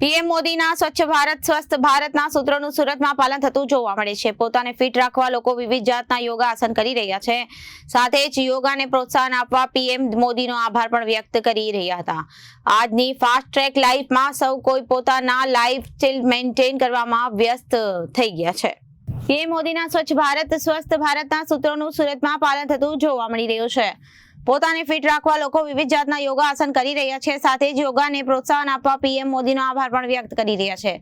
PM મોદીના સ્વચ્છ ભારત, સ્વસ્થ ભારતના સૂત્રોનું સુરતમાં પાલન થતું જોવા મળે છે. પોતાને ફિટ રાખવા લોકો વિવિધ જાતના યોગાસન કરી રહ્યા છે. સાથે જ યોગાને પ્રોત્સાહન આપવા પીએમ મોદીનો આભાર પણ વ્યક્ત કરી રહ્યા હતા. આજની ફાસ્ટ ટ્રેક લાઈફમાં સૌ કોઈ પોતાના લાઈફ સ્ટાઇલ મેન્ટેન કરવામાં વ્યસ્ત થઈ ગયા છે. પીએમ મોદીના સ્વચ્છ ભારત, સ્વસ્થ ભારતના સૂત્રોનું સુરતમાં પાલન થતું જોવા મળી રહ્યું છે. પોતાને ફિટ રાખવા લોકો વિવિધ જાતના યોગાસન કરી રહ્યા છે. સાથે જ યોગાને પ્રોત્સાહન આપવા પીએમ મોદીનો આભાર પણ વ્યક્ત કરી રહ્યા છે.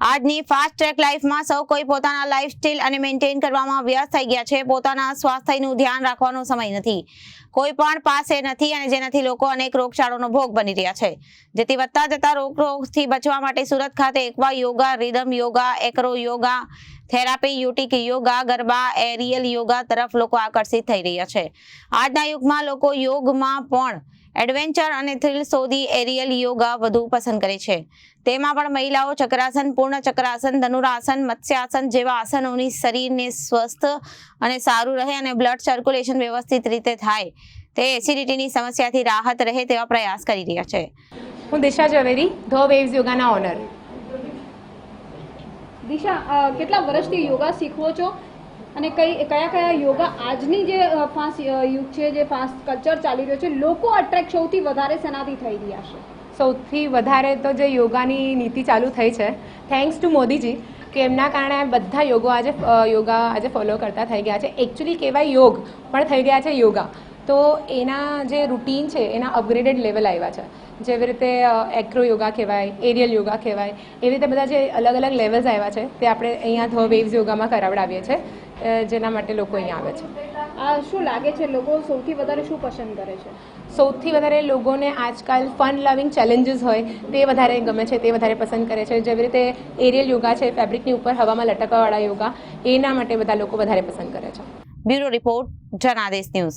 આજની ફાસ્ટ ટ્રેક લાઈફમાં સૌ કોઈ પોતાના લાઈફ સ્ટાઇલ અને મેન્ટેન કરવામાં વ્યસ્ત થઈ ગયા છે. પોતાના સ્વાસ્થ્યનું ધ્યાન રાખવાનો સમય નથી. કોઈ પણ પાસે નથી અને જેનાથી લોકો અનેક રોગચાળોનો ભોગ બની રહ્યા છે. જેથી વધતા જતા રોગ રોગથી બચવા માટે સુરત ખાતે aqua yoga rhythm yoga acro yoga therapy યુટિક yoga, garba, aerial yoga તરફ લોકો આકર્ષિત થઈ રહ્યા છે. આજના યુગમાં લોકો યોગમાં પણ એડવેન્ચર અને થ્રિલ શોધી એરિયલ યોગા વધુ પસંદ કરે છે. તેમાં પણ મહિલાઓ ચક્રાસન, પૂર્ણ ચક્રાસન, ધનુરાસન, મત્સ્યાસન જેવા આસનોની શરીરને સ્વસ્થ અને સારું રહે અને બ્લડ સર્ક્યુલેશન વ્યવસ્થિત રીતે થાય. તે એસિડિટીની સમસ્યાથી રાહત રહે તેવા પ્રયાસ કરી રહ્યા છે. હું દિશા ઝવેરી, ધ વેવ્સ યોગાના ઓનર. દિશા કેટલા વર્ષથી યોગા શીખવો છો? અને કઈ, કયા કયા યોગા આજની જે ફાસ્ટ યુગ છે, જે ફાસ્ટ કલ્ચર ચાલી રહ્યો છે, લોકો અટ્રેક્ટ સૌથી વધારે શેનાથી થઈ રહ્યા છે? સૌથી વધારે તો જે યોગાની નીતિ ચાલુ થઈ છે થેન્ક્સ ટુ મોદીજી, કે એમના કારણે બધા યોગો આજે યોગા આજે ફોલો કરતા થઈ ગયા છે. એકચ્યુઅલી કહેવાય યોગ, પણ થઈ ગયા છે યોગા. તો એના જે રૂટીન છે એના અપગ્રેડેડ લેવલ આવ્યા છે. જેવી રીતે એક્રો યોગા કહેવાય એરિયલ યોગા કહેવાય એવી રીતે બધા જે અલગ અલગ લેવલ્સ આવ્યા છે તે આપણે અહીંયા ધ વેવ્સ યોગામાં કરાવડાવીએ છીએ જેના માટે લોકો અહીંયા આવે છે. આ શું લાગે છે લોકો સૌથી વધારે શું પસંદ કરે છે? સૌથી વધારે લોકોને આજકાલ ફન લવિંગ ચેલેન્જીસ હોય તે વધારે ગમે છે તે વધારે પસંદ કરે છે. જેવી રીતે એરિયલ યોગા છે ફેબ્રિકની ઉપર હવામાં લટકવાવાળા યોગા એના માટે બધા લોકો વધારે પસંદ કરે છે. Bureau report Janadesh news.